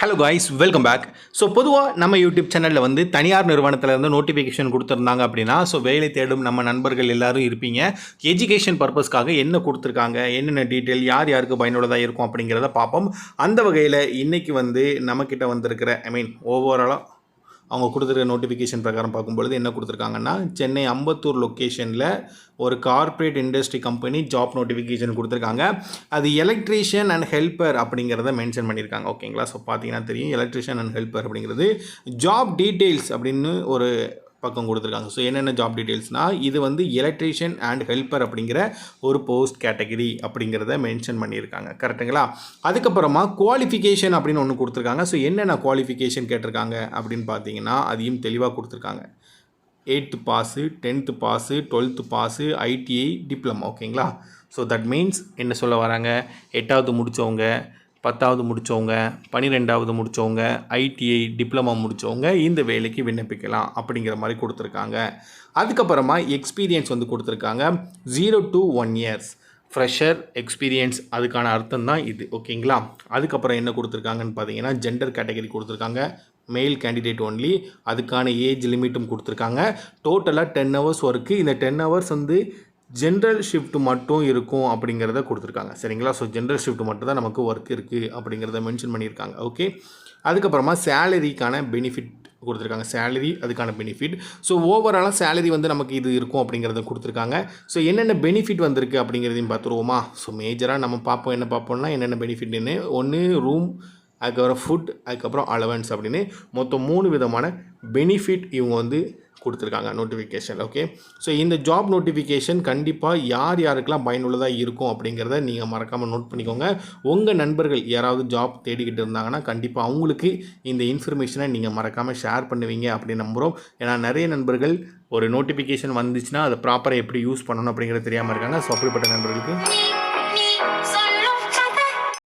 Hello guys welcome back so பொதுவாக நம்ம YouTube சேனலில் வந்து தனியார் நிறுவனத்தில் இருந்து நோட்டிஃபிகேஷன் கொடுத்துருந்தாங்க அப்படின்னா ஸோ வேலை தேடும் நம்ம நண்பர்கள் எல்லாரும் இருப்பீங்க. எஜுகேஷன் பர்பஸ்க்காக என்ன கொடுத்துருக்காங்க என்னென்ன டீட்டெயில் யார் யாருக்கு பயனுள்ளதாக இருக்கும் அப்படிங்கிறத பார்ப்போம். அந்த வகையில் இன்றைக்கி வந்து நம்மக்கிட்ட வந்திருக்கிற ஐ மீன் ஓவராலாக அவங்க கொடுத்துருக்க நோட்டிஃபிகேஷன் பிரகாரம் பார்க்கும்பொழுது என்ன கொடுத்துருக்காங்கன்னா சென்னை அம்பத்தூர் லொக்கேஷனில் ஒரு corporate industry company job notification கொடுத்துருக்காங்க. அது எலக்ட்ரீஷியன் அண்ட் ஹெல்ப்பர் அப்படிங்கிறத மென்ஷன் பண்ணியிருக்காங்க. ஓகேங்களா ஸோ பார்த்தீங்கன்னா தெரியும் எலக்ட்ரிஷியன் அண்ட் ஹெல்ப்பர் அப்படிங்கிறது ஜாப் டீட்டெயில்ஸ் அப்படின்னு ஒரு பக்கம் கொடுத்துருக்காங்க. ஸோ என்னென்ன ஜாப் டீட்டெயில்ஸ்னால் இது வந்து எலக்ட்ரீஷியன் அண்ட் ஹெல்ப்பர் அப்படிங்கிற ஒரு போஸ்ட் கேட்டகரி அப்படிங்கிறத மென்ஷன் பண்ணியிருக்காங்க. கரெக்டுங்களா அதுக்கப்புறமா குவாலிஃபிகேஷன் அப்படின்னு ஒன்று கொடுத்துருக்காங்க. ஸோ என்னென்ன குவாலிஃபிகேஷன் கேட்டிருக்காங்க அப்படின்னு பார்த்தீங்கன்னா அதையும் தெளிவாக கொடுத்துருக்காங்க. Eighth pass tenth pass twelfth pass ITI diploma ஓகேங்களா ஸோ தட் மீன்ஸ் என்ன சொல்ல வராங்க? எட்டாவது முடித்தவங்க பத்தாவது முடித்தவங்க பன்னிரெண்டாவது முடித்தவங்க ஐடிஐ டிப்ளமா முடித்தவங்க இந்த வேலைக்கு விண்ணப்பிக்கலாம் அப்படிங்கிற மாதிரி கொடுத்துருக்காங்க. அதுக்கப்புறமா எக்ஸ்பீரியன்ஸ் வந்து கொடுத்துருக்காங்க. Zero to one years fresher experience அதுக்கான அர்த்தம் தான் இது. ஓகேங்களா? அதுக்கப்புறம் என்ன கொடுத்துருக்காங்கன்னு பார்த்தீங்கன்னா ஜெண்டர் கேட்டகரி கொடுத்துருக்காங்க. மேல் கேண்டிடேட் ஒன்லி அதுக்கான ஏஜ் லிமிட்டும் கொடுத்துருக்காங்க. டோட்டலாக டென் ஹவர்ஸ் ஒர்க்கு இந்த டென் ஹவர்ஸ் வந்து ஜென்ரல் ஷிஃப்ட் மட்டும் இருக்கும் அப்படிங்கிறத கொடுத்துருக்காங்க. சரிங்களா? ஸோ ஜென்ரல் ஷிஃப்ட் மட்டும் தான் நமக்கு ஒர்க் இருக்குது அப்படிங்கிறத மென்ஷன் பண்ணியிருக்காங்க. ஓகே அதுக்கப்புறமா சேலரிக்கான பெனிஃபிட் கொடுத்துருக்காங்க. சேலரி அதுக்கான பெனிஃபிட் ஸோ ஓவராலாக சேலரி வந்து நமக்கு இது இருக்கும் அப்படிங்கிறத கொடுத்துருக்காங்க. ஸோ என்னென்ன பெனிஃபிட் வந்திருக்கு அப்படிங்கிறதையும் பார்த்துருவோமா? ஸோ மேஜராக நம்ம பார்ப்போம். என்ன பார்ப்போம்னா என்னென்ன பெனிஃபிட்னு ஒன்று ரூம் அதுக்கப்புறம் ஃபுட் அதுக்கப்புறம் அலவன்ஸ் அப்படின்னு. மொத்தம் மூணு விதமான பெனிஃபிட் இவங்க வந்து கொடுத்துருக்காங்க நோட்டிஃபிகேஷன் ஓகே ஸோ இந்த ஜாப் நோட்டிஃபிகேஷன் கண்டிப்பாக யார் யாருக்கெல்லாம் பயனுள்ளதாக இருக்கும் அப்படிங்கிறத நீங்கள் மறக்காமல் நோட் பண்ணிக்கோங்க. உங்கள் நண்பர்கள் யாராவது ஜாப் தேடிக்கிட்டு இருந்தாங்கன்னா கண்டிப்பாக அவங்களுக்கு இந்த இன்ஃபர்மேஷனை நீங்கள் மறக்காமல் ஷேர் பண்ணுவீங்க அப்படின்னு நம்புகிறோம் ஏன்னா நிறைய நண்பர்கள் ஒரு நோட்டிஃபிகேஷன் வந்துச்சுன்னா அதை ப்ராப்பராக எப்படி யூஸ் பண்ணணும் அப்படிங்கிறது தெரியாமல் இருக்காங்க. ஸோ அப்படிப்பட்ட நண்பர்களுக்கு